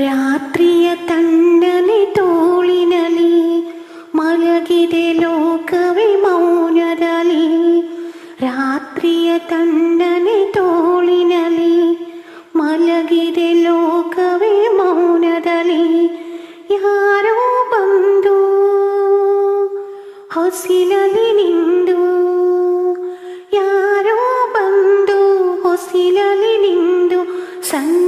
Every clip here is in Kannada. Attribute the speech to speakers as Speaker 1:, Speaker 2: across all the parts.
Speaker 1: ರಾತ್ರಿಯ ತಣ್ಣನೆ ತೋಳಿನಲಿ ಮಲಗಿದೆ ಲೋಕವೇ ಮೌನದಲ್ಲಿ. ರಾತ್ರಿಯ ತಣ್ಣನೆ ತೋಳಿನಲಿ ಮಲಗಿದೆ ಲೋಕವೇ ಮೌನದಲ್ಲಿ. ಯಾರೋ ಬಂದು ಹೊಸಿಲಲಿ ನಿಂದು. ಯಾರೋ ಬಂದು ಹೊಸಿಲಲಿ ನಿಂದು. ಸಣ್ಣಗೆ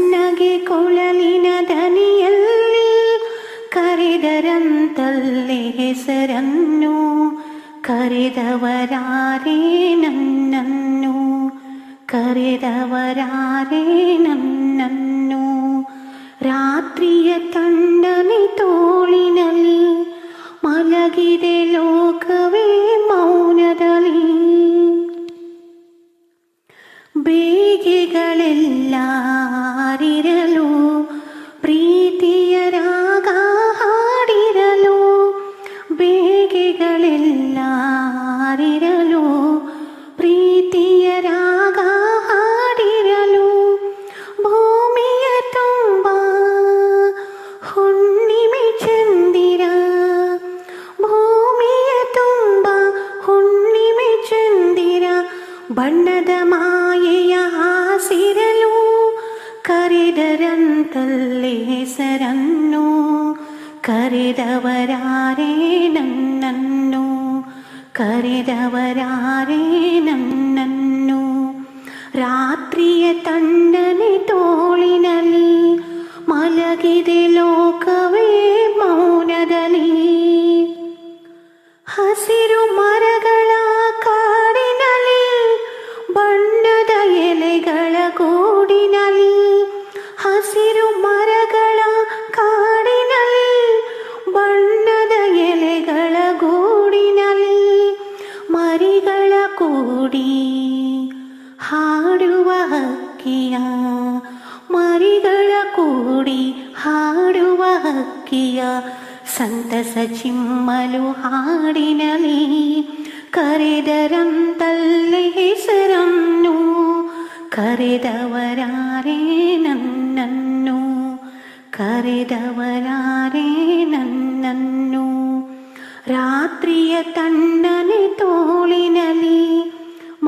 Speaker 1: ಹೆಸರನ್ನು ಕರೆದವರಾರೇ ನನ್ನನ್ನು ಕರೆದವರಾರೇ ನನ್ನನ್ನು ರಾತ್ರಿಯ ತಣ್ಣನೆ ತೋಳಿನಲ್ಲಿ ಮಲಗಿದೆ ಲೋಕವೇ ಮೌನದಲ್ಲಿ ಬೇಗೆಗಳೆಲ್ಲ ಬೇಗೆಗಳೆಲ್ಲ ಪ್ರೀತಿಯ ರಾಗ ಹಾಡಿರಲು, ಭೂಮಿಯ ತುಂಬ ಹುಣ್ಣಿಮೆ ಚಂದಿರ, ಭೂಮಿಯ ತುಂಬ ಹುಣ್ಣಿಮೆ ಚಂದಿರ, ಬಣ್ಣದ ಮಾಯೆಯ ಹಾಸಿರಲು ಕರೆದರಂತಲ್ಲೇ ಹೆಸರನ್ನು ಕರೆದವರಾರೇ ನನ್ನನ್ನು ಕರೆದವರಾರೇ ನನ್ನನ್ನು ಕೂಡಿ ಹಾಡುವ ಹಕ್ಕಿಯ ಮರಿಗಳ ಕೂಡಿ ಹಾಡುವ ಹಕ್ಕಿಯ ಸಂತಸ ಚಿಮ್ಮಲು ಹಾಡಿನಲಿ ಕರೆದರಂತಲ್ಲೇ ಹೆಸರನ್ನು ಕರೆದವರಾರೇ ನನ್ನನ್ನು ಕರೆದವರಾರೇ ನನ್ನನ್ನು ರಾತ್ರಿಯ ತಣ್ಣನೆ ತೋಳಿನಲಿ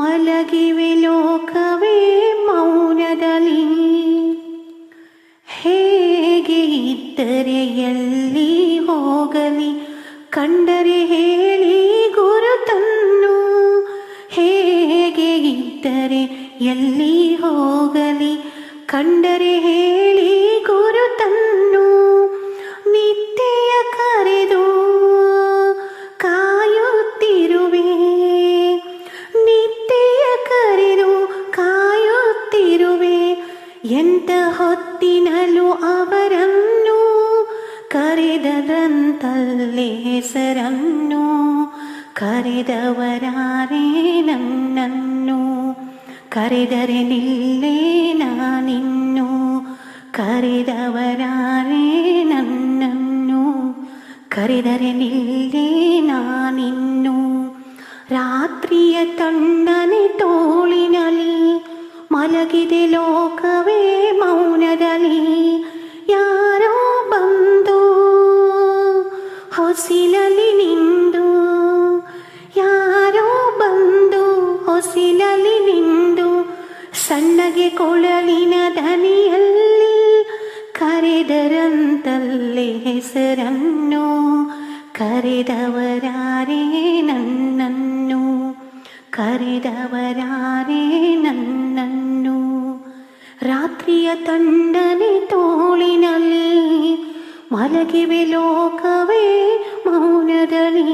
Speaker 1: ಮಲಗಿವೆ ಲೋಕವೇ ಮೌನದಲ್ಲಿ. ಹೇಗೆ ಇದ್ದರೆ ಎಲ್ಲಿ ಹೋಗಲಿ, ಕಂಡರೆ ಹೇಳಿ ಗುರುತನ್ನು. ಹೇಗೆ ಇದ್ದರೆ ಎಲ್ಲಿ ಹೋಗಲಿ, ಕಂಡರೆ ಹೇಳಿ ಗುರುತನ್ನು. ಹೊತ್ತಿನಲು ಅವರನ್ನು ಕರೆದದಂತಲ್ಲೇ ಹೆಸರನ್ನು ಕರೆದವರಾರೇ ನನ್ನನ್ನು ಕರೆದರೆ ನಿಲ್ಲೇ ನಾನಿನ್ನು ಕರೆದವರಾರೇ ನನ್ನನ್ನು ಕರೆದರೆ ನಿಲ್ಲೇ ನಾನಿನ್ನು ರಾತ್ರಿಯ ತಣ್ಣನೆ ತೋಳಿನಲ್ಲಿ ಮಲಗಿದೆ ಲೋಕವೇ ಹೊಸಿಲಲಿ ನಿಂದು, ಯಾರೋ ಬಂದು ಹೊಸಿಲಲಿ ನಿಂದು, ಸಣ್ಣಗೆ ಕೊಳಲಿನ ದನಿಯಲ್ಲಿ ಕರೆದರಂತಲ್ಲಿ ಹೆಸರನ್ನು, ಕರೆದವರಾರೇ ನನ್ನನ್ನು ಕರೆದವರಾರೇ ನನ್ನನ್ನು. ರಾತ್ರಿಯ ತಂಡನೆ ತೋಳಿನಲ್ಲಿ ಮಲಗಿವೆ ಲೋಕವೇ ಮೌನದಲ್ಲಿ